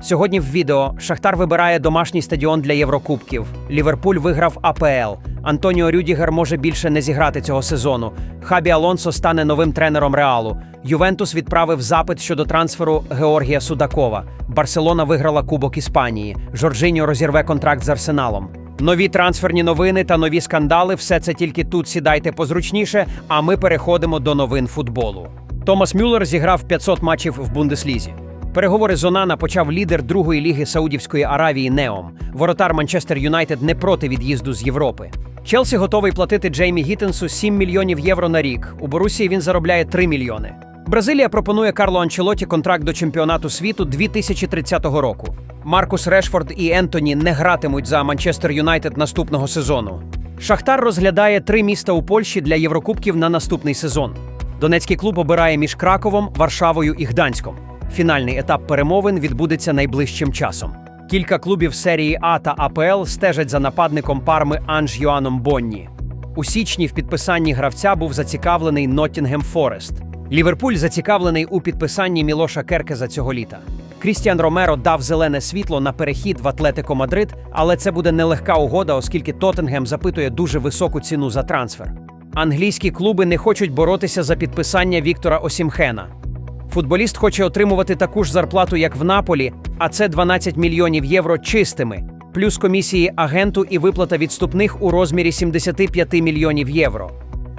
Сьогодні в відео Шахтар вибирає домашній стадіон для Єврокубків. Ліверпуль виграв АПЛ. Антоніо Рюдігер може більше не зіграти цього сезону. Хабі Алонсо стане новим тренером Реалу. Ювентус відправив запит щодо трансферу Георгія Судакова. Барселона виграла Кубок Іспанії. Жоржиньо розірве контракт з Арсеналом. Нові трансферні новини та нові скандали все це тільки тут сідайте позручніше. А ми переходимо до новин футболу. Томас Мюллер зіграв 500 матчів в Бундеслізі. Переговори з Онана почав лідер другої ліги Саудівської Аравії Неом. Воротар Манчестер Юнайтед не проти від'їзду з Європи. Челсі готовий платити Джеймі Гіттенсу 7 мільйонів євро на рік. У Борусії він заробляє 3 мільйони. Бразилія пропонує Карло Анчелоті контракт до чемпіонату світу 2030 року. Маркус Решфорд і Ентоні не гратимуть за Манчестер Юнайтед наступного сезону. Шахтар розглядає три міста у Польщі для Єврокубків на наступний сезон. Донецький клуб обирає між Краковом, Варшавою і Гданськом. Фінальний етап перемовин відбудеться найближчим часом. Кілька клубів серії А та АПЛ стежать за нападником парми Анж Йоаном Бонні. У січні в підписанні гравця був зацікавлений Ноттінгем Форест. Ліверпуль зацікавлений у підписанні Мілоша Керкеза цього літа. Крістіан Ромеро дав зелене світло на перехід в Атлетико Мадрид, але це буде нелегка угода, оскільки Тоттенгем запитує дуже високу ціну за трансфер. Англійські клуби не хочуть боротися за підписання Віктора Осімхена. Футболіст хоче отримувати таку ж зарплату, як в Наполі, а це 12 мільйонів євро чистими, плюс комісії агенту і виплата відступних у розмірі 75 мільйонів євро.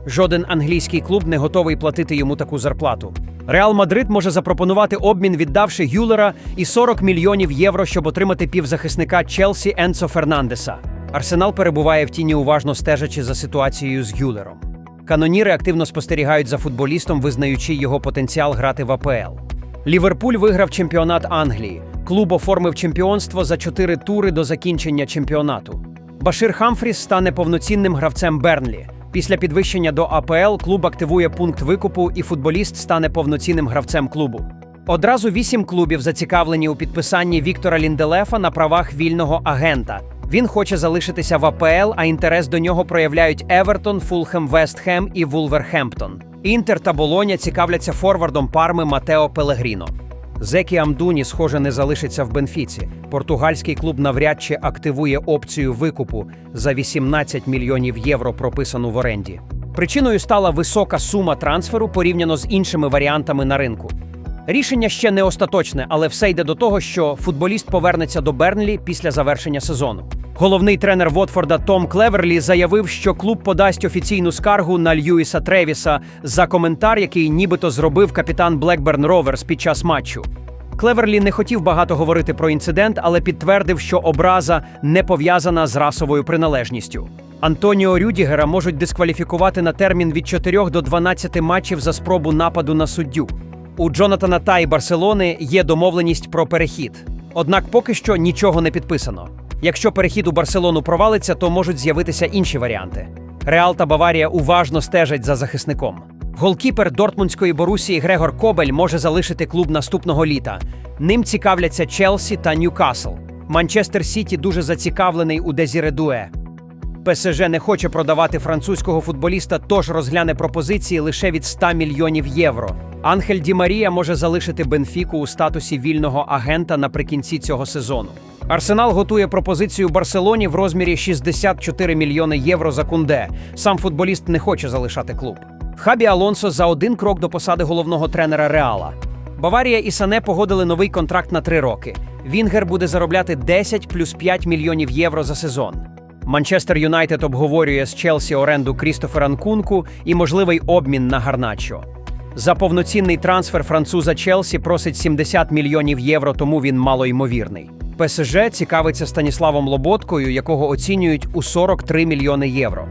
Жоден англійський клуб не готовий платити йому таку зарплату. Реал Мадрид може запропонувати обмін, віддавши Гюлера і 40 мільйонів євро, щоб отримати півзахисника Челсі Енцо Фернандеса. Арсенал перебуває в тіні, уважно стежачи за ситуацією з Гюлером. Каноніри активно спостерігають за футболістом, визнаючи його потенціал грати в АПЛ. Ліверпуль виграв чемпіонат Англії. Клуб оформив чемпіонство за чотири тури до закінчення чемпіонату. Башир Хамфріс стане повноцінним гравцем Бернлі. Після підвищення до АПЛ клуб активує пункт викупу, і футболіст стане повноцінним гравцем клубу. Одразу вісім клубів зацікавлені у підписанні Віктора Лінделефа на правах вільного агента. Він хоче залишитися в АПЛ, а інтерес до нього проявляють Евертон, Фулхем, Вестхем і Вулверхемптон. Інтер та Болоня цікавляться форвардом парми Матео Пелегріно. Зекі Амдуні, схоже, не залишиться в Бенфіці. Португальський клуб навряд чи активує опцію викупу за 18 мільйонів євро, прописану в оренді. Причиною стала висока сума трансферу порівняно з іншими варіантами на ринку. Рішення ще не остаточне, але все йде до того, що футболіст повернеться до Бернлі після завершення сезону. Головний тренер Вотфорда Том Клеверлі заявив, що клуб подасть офіційну скаргу на Льюіса Тревіса за коментар, який нібито зробив капітан Блекберн Роверс під час матчу. Клеверлі не хотів багато говорити про інцидент, але підтвердив, що образа не пов'язана з расовою приналежністю. Антоніо Рюдігера можуть дискваліфікувати на термін від 4 до 12 матчів за спробу нападу на суддю. У Джонатана Та і Барселони є домовленість про перехід. Однак поки що нічого не підписано. Якщо перехід у Барселону провалиться, то можуть з'явитися інші варіанти. Реал та Баварія уважно стежать за захисником. Голкіпер Дортмундської Борусії Грегор Кобель може залишити клуб наступного літа. Ним цікавляться Челсі та Ньюкасл. Манчестер Сіті дуже зацікавлений у Дезіре Дуе. ПСЖ не хоче продавати французького футболіста, тож розгляне пропозиції лише від 100 мільйонів євро. Анхель Ді Марія може залишити Бенфіку у статусі вільного агента наприкінці цього сезону. Арсенал готує пропозицію Барселоні в розмірі 64 мільйони євро за кунде. Сам футболіст не хоче залишати клуб. Хабі Алонсо за один крок до посади головного тренера Реала. Баварія і Сане погодили новий контракт на три роки. Вінгер буде заробляти 10 плюс 5 мільйонів євро за сезон. Манчестер Юнайтед обговорює з Челсі оренду Крістофера Нкунку і можливий обмін на Гарначо. За повноцінний трансфер француза Челсі просить 70 мільйонів євро, тому він малоймовірний. ПСЖ цікавиться Станіславом Лоботкою, якого оцінюють у 43 мільйони євро.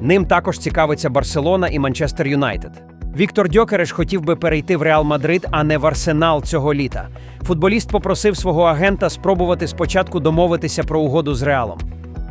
Ним також цікавиться Барселона і Манчестер Юнайтед. Віктор Дьокереш хотів би перейти в Реал Мадрид, а не в Арсенал цього літа. Футболіст попросив свого агента спробувати спочатку домовитися про угоду з Реалом.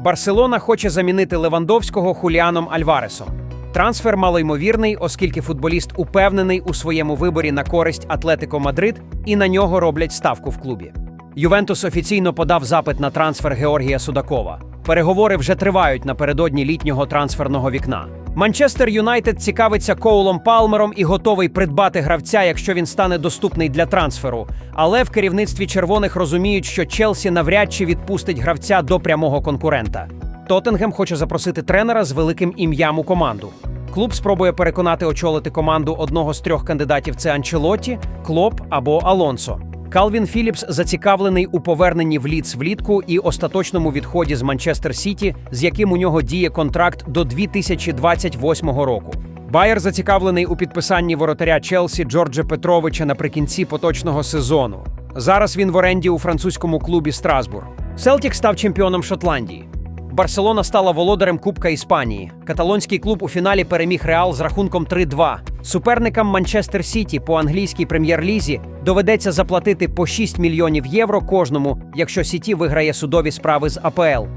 Барселона хоче замінити Левандовського Хуліаном Альваресом. Трансфер малоймовірний, оскільки футболіст упевнений у своєму виборі на користь Атлетико Мадрид і на нього роблять ставку в клубі. Ювентус офіційно подав запит на трансфер Георгія Судакова. Переговори вже тривають напередодні літнього трансферного вікна. Манчестер Юнайтед цікавиться Коулом Палмером і готовий придбати гравця, якщо він стане доступний для трансферу. Але в керівництві червоних розуміють, що Челсі навряд чи відпустить гравця до прямого конкурента. Тоттенгем хоче запросити тренера з великим ім'ям у команду. Клуб спробує переконати очолити команду одного з трьох кандидатів: це Анчелотті, Клоп або Алонсо. Калвін Філіпс зацікавлений у поверненні в Ліц влітку і остаточному відході з Манчестер Сіті, з яким у нього діє контракт до 2028 року. Байер зацікавлений у підписанні воротаря Челсі Джорджа Петровича наприкінці поточного сезону. Зараз він в оренді у французькому клубі Страсбур. Селтік став чемпіоном Шотландії. Барселона стала володарем Кубка Іспанії. Каталонський клуб у фіналі переміг Реал з рахунком 3-2. Суперникам Манчестер Сіті по англійській прем'єр-лізі доведеться заплатити по 6 мільйонів євро кожному, якщо Сіті виграє судові справи з АПЛ.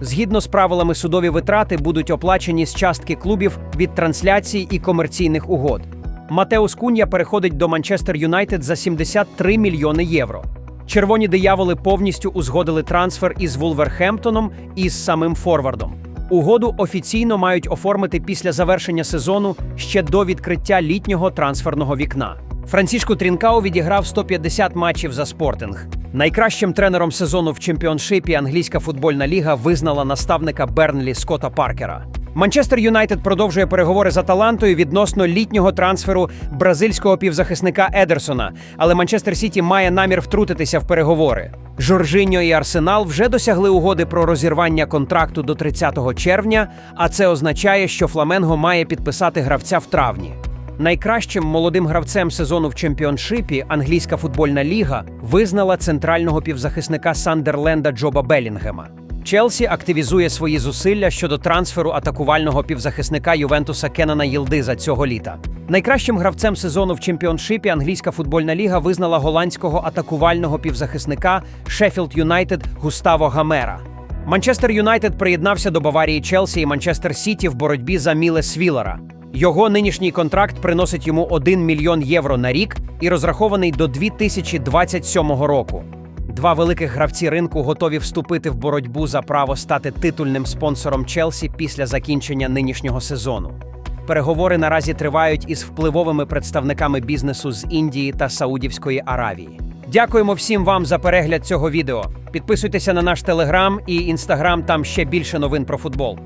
Згідно з правилами, судові витрати будуть оплачені з частки клубів від трансляцій і комерційних угод. Матеус Кунья переходить до Манчестер Юнайтед за 73 мільйони євро. Червоні дияволи повністю узгодили трансфер із Вулверхемптоном і з самим Форвардом. Угоду офіційно мають оформити після завершення сезону ще до відкриття літнього трансферного вікна. Францішко Трінкау відіграв 150 матчів за спортинг. Найкращим тренером сезону в чемпіоншипі англійська футбольна ліга визнала наставника Бернлі Скотта Паркера. Манчестер Юнайтед продовжує переговори з Аталантою відносно літнього трансферу бразильського півзахисника Едерсона, але Манчестер Сіті має намір втрутитися в переговори. Жоржиньо і Арсенал вже досягли угоди про розірвання контракту до 30 червня, а це означає, що Фламенго має підписати гравця в травні. Найкращим молодим гравцем сезону в чемпіоншипі англійська футбольна ліга визнала центрального півзахисника Сандерленда Джоба Белінгема. Челсі активізує свої зусилля щодо трансферу атакувального півзахисника Ювентуса Кенана Єлдиза цього літа. Найкращим гравцем сезону в чемпіоншипі англійська футбольна ліга визнала голландського атакувального півзахисника Шеффілд Юнайтед Густаво Гамера. Манчестер Юнайтед приєднався до Баварії Челсі і Манчестер Сіті в боротьбі за Міле Свілера. Його нинішній контракт приносить йому 1 мільйон євро на рік і розрахований до 2027 року. Два великих гравці ринку готові вступити в боротьбу за право стати титульним спонсором Челсі після закінчення нинішнього сезону. Переговори наразі тривають із впливовими представниками бізнесу з Індії та Саудівської Аравії. Дякуємо всім вам за перегляд цього відео. Підписуйтеся на наш телеграм і інстаграм, там ще більше новин про футбол.